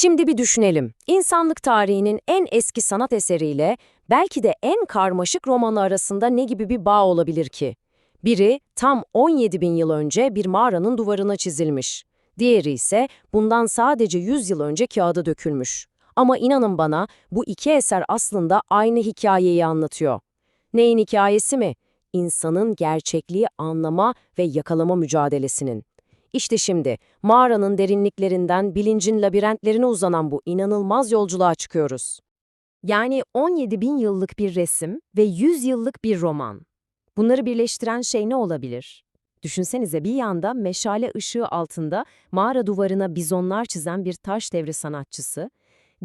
Şimdi bir düşünelim. İnsanlık tarihinin en eski sanat eseriyle belki de en karmaşık romanı arasında ne gibi bir bağ olabilir ki? Biri tam 17 bin yıl önce bir mağaranın duvarına çizilmiş. Diğeri ise bundan sadece 100 yıl önce kağıda dökülmüş. Ama inanın bana bu iki eser aslında aynı hikayeyi anlatıyor. Neyin hikayesi mi? İnsanın gerçekliği anlama ve yakalama mücadelesinin. İşte şimdi mağaranın derinliklerinden bilincin labirentlerine uzanan bu inanılmaz yolculuğa çıkıyoruz. Yani 17 bin yıllık bir resim ve 100 yıllık bir roman. Bunları birleştiren şey ne olabilir? Düşünsenize bir yanda meşale ışığı altında mağara duvarına bizonlar çizen bir taş devri sanatçısı,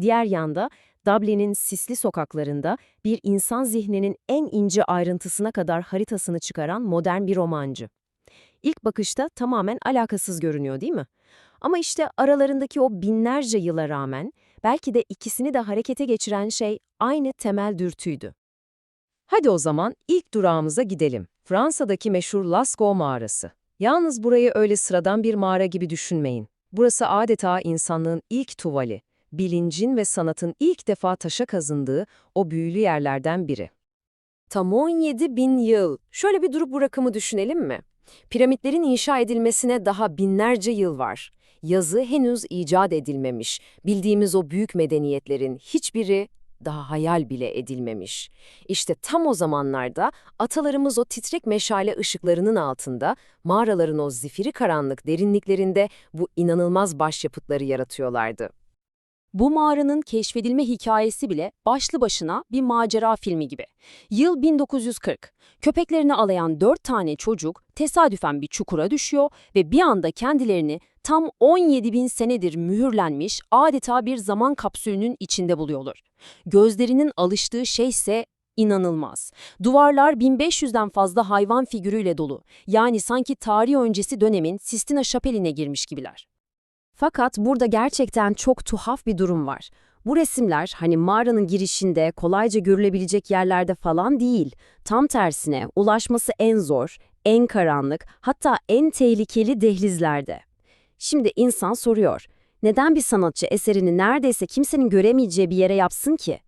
diğer yanda Dublin'in sisli sokaklarında bir insan zihninin en ince ayrıntısına kadar haritasını çıkaran modern bir romancı. İlk bakışta tamamen alakasız görünüyor değil mi? Ama işte aralarındaki o binlerce yıla rağmen belki de ikisini de harekete geçiren şey aynı temel dürtüydü. Hadi o zaman ilk durağımıza gidelim. Fransa'daki meşhur Lascaux mağarası. Yalnız burayı öyle sıradan bir mağara gibi düşünmeyin. Burası adeta insanlığın ilk tuvali, bilincin ve sanatın ilk defa taşa kazındığı o büyülü yerlerden biri. Tam 17 bin yıl. Şöyle bir durup bu rakamı düşünelim mi? Piramitlerin inşa edilmesine daha binlerce yıl var. Yazı henüz icat edilmemiş. Bildiğimiz o büyük medeniyetlerin hiçbiri daha hayal bile edilmemiş. İşte tam o zamanlarda atalarımız o titrek meşale ışıklarının altında, mağaraların o zifiri karanlık derinliklerinde bu inanılmaz başyapıtları yaratıyorlardı. Bu mağaranın keşfedilme hikayesi bile başlı başına bir macera filmi gibi. Yıl 1940. Köpeklerini alayan dört tane çocuk tesadüfen bir çukura düşüyor ve bir anda kendilerini tam 17 bin senedir mühürlenmiş adeta bir zaman kapsülünün içinde buluyorlar. Gözlerinin alıştığı şey ise inanılmaz. Duvarlar 1500'den fazla hayvan figürüyle dolu. Yani sanki tarih öncesi dönemin Sistina Şapeli'ne girmiş gibiler. Fakat burada gerçekten çok tuhaf bir durum var. Bu resimler hani mağaranın girişinde kolayca görülebilecek yerlerde falan değil. Tam tersine ulaşması en zor, en karanlık, hatta en tehlikeli dehlizlerde. Şimdi insan soruyor, neden bir sanatçı eserini neredeyse kimsenin göremeyeceği bir yere yapsın ki?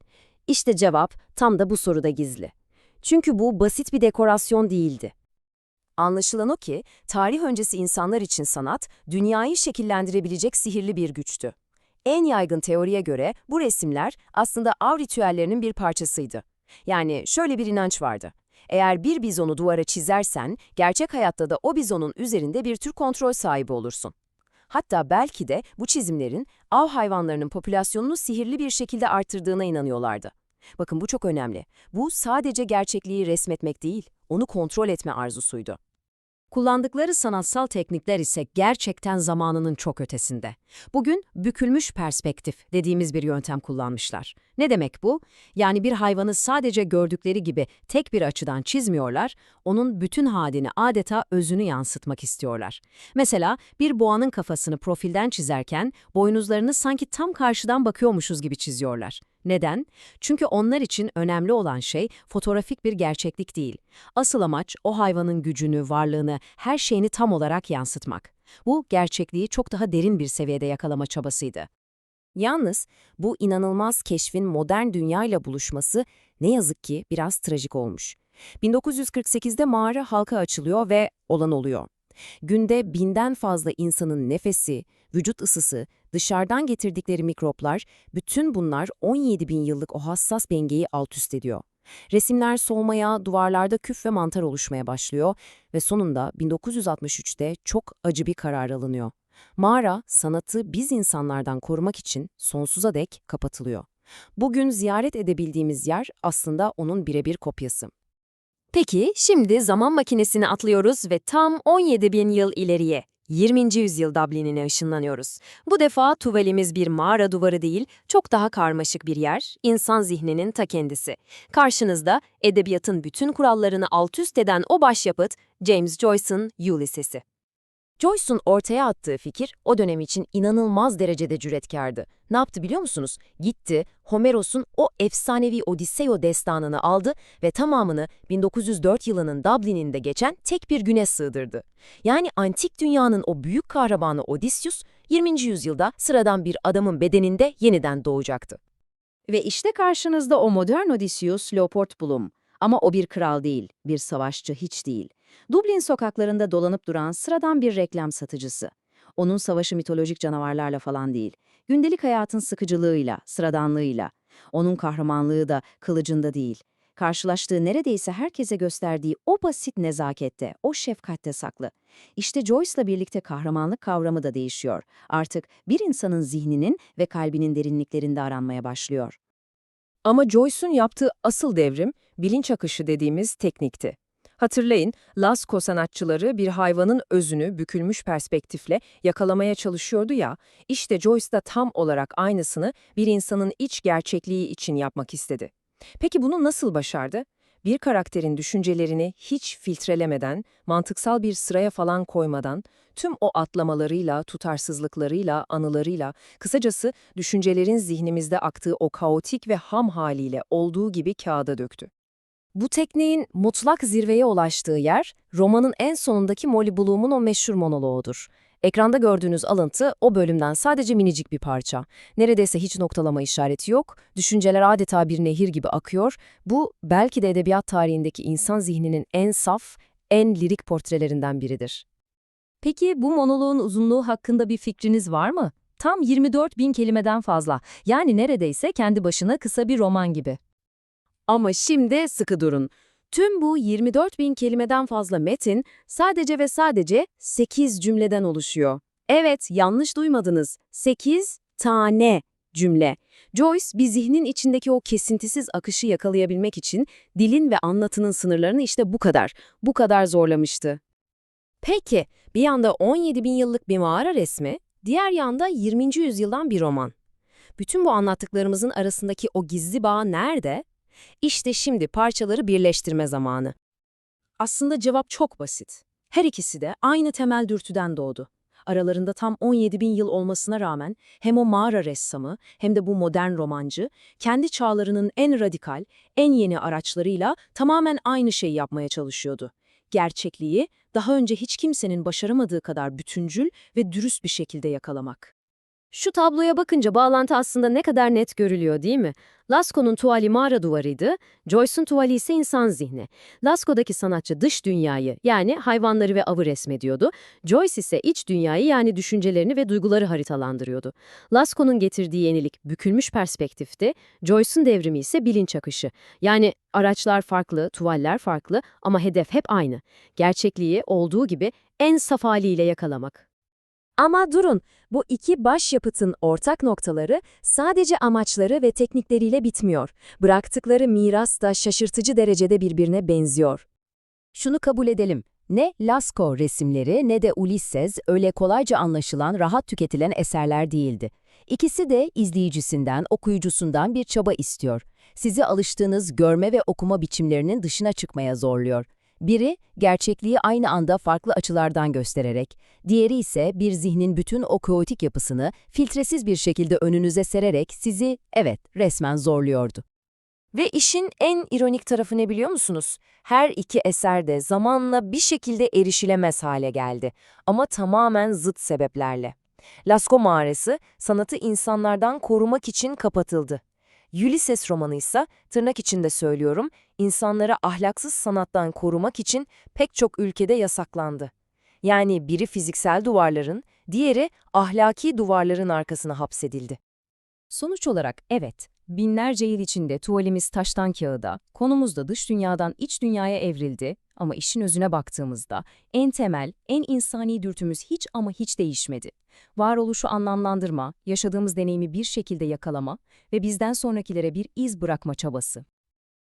İşte cevap tam da bu soruda gizli. Çünkü bu basit bir dekorasyon değildi. Anlaşılan o ki, tarih öncesi insanlar için sanat, dünyayı şekillendirebilecek sihirli bir güçtü. En yaygın teoriye göre bu resimler aslında av ritüellerinin bir parçasıydı. Yani şöyle bir inanç vardı. Eğer bir bizonu duvara çizersen, gerçek hayatta da o bizonun üzerinde bir tür kontrol sahibi olursun. Hatta belki de bu çizimlerin av hayvanlarının popülasyonunu sihirli bir şekilde artırdığına inanıyorlardı. Bakın bu çok önemli. Bu sadece gerçekliği resmetmek değil, onu kontrol etme arzusuydu. Kullandıkları sanatsal teknikler ise gerçekten zamanının çok ötesinde. Bugün bükülmüş perspektif dediğimiz bir yöntem kullanmışlar. Ne demek bu? Yani bir hayvanı sadece gördükleri gibi tek bir açıdan çizmiyorlar, onun bütün halini adeta özünü yansıtmak istiyorlar. Mesela bir boğanın kafasını profilden çizerken boynuzlarını sanki tam karşıdan bakıyormuşuz gibi çiziyorlar. Neden? Çünkü onlar için önemli olan şey fotoğrafik bir gerçeklik değil. Asıl amaç o hayvanın gücünü, varlığını, her şeyini tam olarak yansıtmak. Bu gerçekliği çok daha derin bir seviyede yakalama çabasıydı. Yalnız bu inanılmaz keşfin modern dünyayla buluşması ne yazık ki biraz trajik olmuş. 1948'de mağara halka açılıyor ve olan oluyor. Günde binden fazla insanın nefesi, vücut ısısı, dışarıdan getirdikleri mikroplar, bütün bunlar 17 bin yıllık o hassas dengeyi alt üst ediyor. Resimler soğumaya, duvarlarda küf ve mantar oluşmaya başlıyor ve sonunda 1963'te çok acı bir karar alınıyor. Mağara, sanatı biz insanlardan korumak için sonsuza dek kapatılıyor. Bugün ziyaret edebildiğimiz yer aslında onun birebir kopyası. Peki, şimdi zaman makinesine atlıyoruz ve tam 17 bin yıl ileriye, 20. yüzyıl Dublin'ine ışınlanıyoruz. Bu defa tuvalimiz bir mağara duvarı değil, çok daha karmaşık bir yer, insan zihninin ta kendisi. Karşınızda edebiyatın bütün kurallarını alt üst eden o başyapıt, James Joyce'ın Ulysses'i. Joyce'un ortaya attığı fikir o dönem için inanılmaz derecede cüretkardı. Ne yaptı biliyor musunuz? Gitti, Homeros'un o efsanevi Odisseo destanını aldı ve tamamını 1904 yılının Dublin'inde geçen tek bir güne sığdırdı. Yani antik dünyanın o büyük kahramanı Odysseus, 20. yüzyılda sıradan bir adamın bedeninde yeniden doğacaktı. Ve işte karşınızda o modern Odysseus Leopold Bloom. Ama o bir kral değil, bir savaşçı hiç değil. Dublin sokaklarında dolanıp duran sıradan bir reklam satıcısı. Onun savaşı mitolojik canavarlarla falan değil. Gündelik hayatın sıkıcılığıyla, sıradanlığıyla. Onun kahramanlığı da kılıcında değil. Karşılaştığı neredeyse herkese gösterdiği o basit nezakette, o şefkatte saklı. İşte Joyce'la birlikte kahramanlık kavramı da değişiyor. Artık bir insanın zihninin ve kalbinin derinliklerinde aranmaya başlıyor. Ama Joyce'un yaptığı asıl devrim bilinç akışı dediğimiz teknikti. Hatırlayın, Lascaux sanatçıları bir hayvanın özünü bükülmüş perspektifle yakalamaya çalışıyordu ya, işte Joyce da tam olarak aynısını bir insanın iç gerçekliği için yapmak istedi. Peki bunu nasıl başardı? Bir karakterin düşüncelerini hiç filtrelemeden, mantıksal bir sıraya falan koymadan, tüm o atlamalarıyla, tutarsızlıklarıyla, anılarıyla, kısacası düşüncelerin zihnimizde aktığı o kaotik ve ham haliyle olduğu gibi kağıda döktü. Bu tekniğin mutlak zirveye ulaştığı yer, romanın en sonundaki Molly Bloom'un o meşhur monoloğudur. Ekranda gördüğünüz alıntı o bölümden sadece minicik bir parça. Neredeyse hiç noktalama işareti yok, düşünceler adeta bir nehir gibi akıyor. Bu belki de edebiyat tarihindeki insan zihninin en saf, en lirik portrelerinden biridir. Peki bu monoloğun uzunluğu hakkında bir fikriniz var mı? Tam 24 bin kelimeden fazla. Yani neredeyse kendi başına kısa bir roman gibi. Ama şimdi sıkı durun. Tüm bu 24 bin kelimeden fazla metin sadece ve sadece 8 cümleden oluşuyor. Evet, yanlış duymadınız. 8 tane cümle. Joyce, bir zihnin içindeki o kesintisiz akışı yakalayabilmek için dilin ve anlatının sınırlarını işte bu kadar, bu kadar zorlamıştı. Peki, bir yanda 17 bin yıllık bir mağara resmi, diğer yanda 20. yüzyıldan bir roman. Bütün bu anlattıklarımızın arasındaki o gizli bağ nerede? İşte şimdi parçaları birleştirme zamanı. Aslında cevap çok basit. Her ikisi de aynı temel dürtüden doğdu. Aralarında tam 17 bin yıl olmasına rağmen hem o mağara ressamı hem de bu modern romancı kendi çağlarının en radikal, en yeni araçlarıyla tamamen aynı şeyi yapmaya çalışıyordu. Gerçekliği daha önce hiç kimsenin başaramadığı kadar bütüncül ve dürüst bir şekilde yakalamak. Şu tabloya bakınca bağlantı aslında ne kadar net görülüyor değil mi? Lascaux'un tuvali mağara duvarıydı, Joyce'un tuvali ise insan zihni. Lascaux'daki sanatçı dış dünyayı yani hayvanları ve avı resmediyordu. Joyce ise iç dünyayı yani düşüncelerini ve duyguları haritalandırıyordu. Lascaux'un getirdiği yenilik bükülmüş perspektifti, Joyce'un devrimi ise bilinç akışı. Yani araçlar farklı, tuvaller farklı ama hedef hep aynı. Gerçekliği olduğu gibi en saf haliyle yakalamak. Ama durun, bu iki başyapıtın ortak noktaları sadece amaçları ve teknikleriyle bitmiyor. Bıraktıkları miras da şaşırtıcı derecede birbirine benziyor. Şunu kabul edelim, ne Lascaux resimleri ne de Ulysses öyle kolayca anlaşılan, rahat tüketilen eserler değildi. İkisi de izleyicisinden, okuyucusundan bir çaba istiyor. Sizi alıştığınız görme ve okuma biçimlerinin dışına çıkmaya zorluyor. Biri, gerçekliği aynı anda farklı açılardan göstererek, diğeri ise bir zihnin bütün o kaotik yapısını filtresiz bir şekilde önünüze sererek sizi, evet, resmen zorluyordu. Ve işin en ironik tarafı ne biliyor musunuz? Her iki eser de zamanla bir şekilde erişilemez hale geldi ama tamamen zıt sebeplerle. Lascaux mağarası sanatı insanlardan korumak için kapatıldı. Ulysses romanı ise, tırnak içinde söylüyorum, insanları ahlaksız sanattan korumak için pek çok ülkede yasaklandı. Yani biri fiziksel duvarların, diğeri ahlaki duvarların arkasına hapsedildi. Sonuç olarak evet, binlerce yıl içinde tuvalimiz taştan kağıda, konumuz da dış dünyadan iç dünyaya evrildi ama işin özüne baktığımızda en temel, en insani dürtümüz hiç ama hiç değişmedi. Varoluşu anlamlandırma, yaşadığımız deneyimi bir şekilde yakalama ve bizden sonrakilere bir iz bırakma çabası.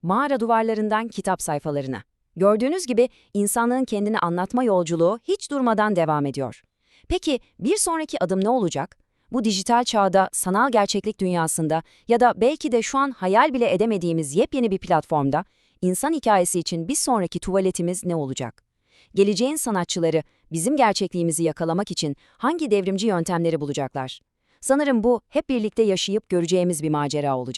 Mağara duvarlarından kitap sayfalarına. Gördüğünüz gibi insanlığın kendini anlatma yolculuğu hiç durmadan devam ediyor. Peki bir sonraki adım ne olacak? Bu dijital çağda, sanal gerçeklik dünyasında ya da belki de şu an hayal bile edemediğimiz yepyeni bir platformda insan hikayesi için bir sonraki tuvaletimiz ne olacak? Geleceğin sanatçıları bizim gerçekliğimizi yakalamak için hangi devrimci yöntemleri bulacaklar? Sanırım bu hep birlikte yaşayıp göreceğimiz bir macera olacak.